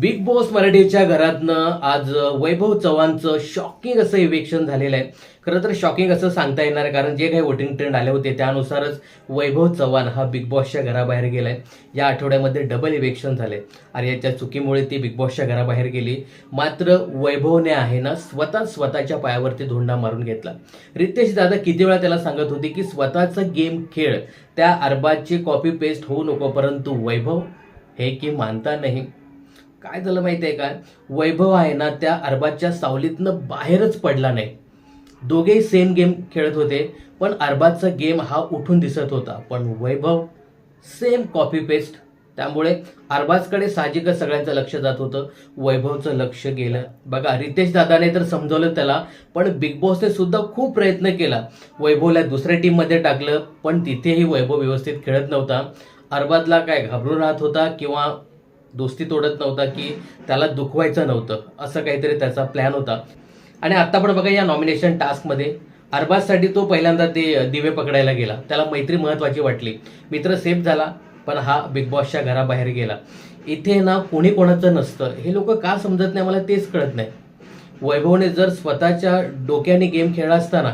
Big boss मराठीच्या घरातनं आज वैभव चव्हाणचं शॉकिंग असं इव्हेक्शन झालेलं आहे. खरं तर शॉकिंग असं सांगता येणार कारण जे काही वोटिंग ट्रेंड आले होते त्यानुसारच वैभव चव्हाण हा बिग बॉसच्या घराबाहेर गेलाय. या आठवड्यामध्ये डबल इव्हेक्शन झाले. आणि याच्या चुकीमुळे ती बिग बॉसच्या घराबाहेर गेली. मात्र वैभवने आहे ना स्वतः स्वतःच्या पायावरती धोंडा मारून घेतला. रितेश दादा किती वेळा त्याला सांगत होते की स्वतःचा गेम खेळ. त्या अरबाजची कॉपी पेस्ट होऊ नको परंतु वैभव हे की मानता नाही. काय झालं माहिती आहे का? वैभव आहे ना त्या अरबाजच्या सावलीतनं बाहेरच पडला नाही. दोघेही सेम गेम खेळत होते पण अरबाजचा गेम हा उठून दिसत होता. पण वैभव सेम कॉपी पेस्ट त्यामुळे अरबाजकडे साहजिकच सगळ्यांचं लक्ष जात होतं. वैभवचं लक्ष गेलं. बघा रितेश दादाने तर समजवलं त्याला पण बिग बॉसने सुद्धा खूप प्रयत्न केला. वैभवला दुसऱ्या टीममध्ये टाकलं पण तिथेही वैभव व्यवस्थित खेळत नव्हता. अरबाजला काय घाबरून राहत होता किंवा दोस्ती तोडत नव्हता की त्याला दुखवायचं नव्हतं असं काहीतरी त्याचा प्लॅन होता. आणि आता पण बघा या नॉमिनेशन टास्कमध्ये अरबाजसाठी तो पहिल्यांदा ते दिवे पकडायला गेला. त्याला मैत्री महत्वाची वाटली. मित्र सेफ झाला पण हा बिग बॉसच्या घराबाहेर गेला. इथे ना कोणी कोणाचं नसतं. हे लोक का समजत नाही? मला तेच कळत नाही. वैभवने जर स्वतःच्या डोक्याने गेम खेळला असताना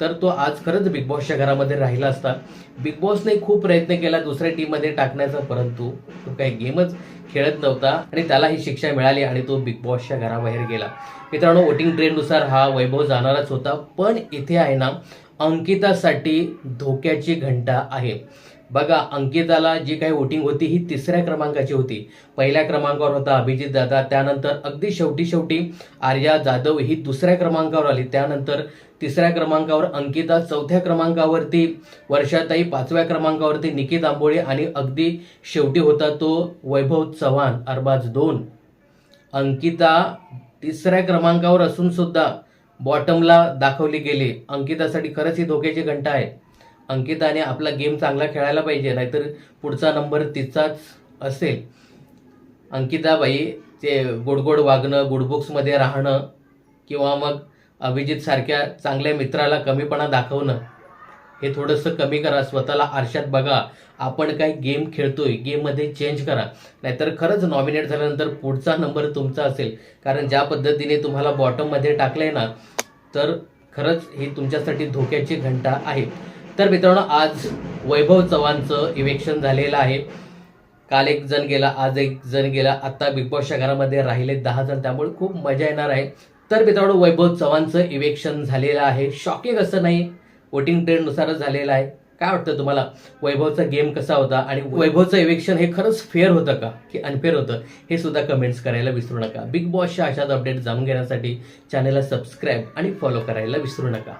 तर तो आज खरंच बिग बॉसच्या घरामध्ये राहिला असता. बिग बॉसने खूप प्रयत्न केला दुसऱ्या टीममध्ये टाकण्याचा परंतु तो काही गेमच खेळत नव्हता आणि त्याला ही शिक्षा मिळाली आणि तो बिग बॉसच्या घराबाहेर गेला. मित्रांनो वोटिंग ट्रेंडनुसार हा वैभव जाणारच होता पण इथे आहे ना अंकितासाठी धोक्याची घंटा आहे. बघा अंकिताला जी काही वोटिंग होती ही तिसऱ्या क्रमांकाची होती. पहिल्या क्रमांकावर होता अभिजित दादा त्यानंतर अगदी शेवटी शेवटी आर्या जाधव ही दुसऱ्या क्रमांकावर आली. त्यानंतर तिसऱ्या क्रमांकावर अंकिता चौथ्या क्रमांकावरती वर्षाताई पाचव्या क्रमांकावरती निकित आंबोळे आणि अगदी शेवटी होता तो वैभव चव्हाण अरबाज दोन. अंकिता तिसऱ्या क्रमांकावर असून सुद्धा बॉटमला दाखवली गेली. अंकितासाठी खरंच ही धोक्याची घंटा आहे. अंकिताने आपला गेम चांगला खेळायला पाहिजे नाहीतर पुढचा नंबर तिचाच असेल. अंकिताबाई ते गोडगोड गोड वागणं गुडबुक्समध्ये राहणं किंवा मग अभिजितसारख्या चांगल्या मित्राला कमीपणा दाखवणं हे थोडंसं कमी करा स्वतःला आरशात बघा. आपण काय गेम खेळतोय गेममध्ये चेंज करा. नाहीतर खरंच नॉमिनेट झाल्यानंतर पुढचा नंबर तुमचा असेल. कारण ज्या पद्धतीने तुम्हाला बॉटममध्ये टाकलंय ना तर खरंच ही तुमच्यासाठी धोक्याची घंटा आहे. तर मित्रांनो आज वैभव चव्हाणचं इवेक्शन झालेलं आहे. काल एक जण गेला आज एक जण गेला. आता बिग बॉसच्या घरामध्ये राहिले दहा जण त्यामुळे खूप मजा येणार आहे. तर मित्रांनो वैभव चव्हाणचं इवेक्शन झालेलं आहे. शॉकिंग असं नाही वोटिंग ट्रेंडनुसारच झालेलं आहे. काय वाटतं तुम्हाला? वैभवचा गेम कसा होता आणि वैभवचं इवेक्शन हे खरंच फेअर होतं का? की अनफेअर होतं? हे सुद्धा कमेंट्स करायला विसरू नका. बिग बॉसच्या अशाच अपडेट जाणून घेण्यासाठी चॅनलला सबस्क्राईब आणि फॉलो करायला विसरू नका.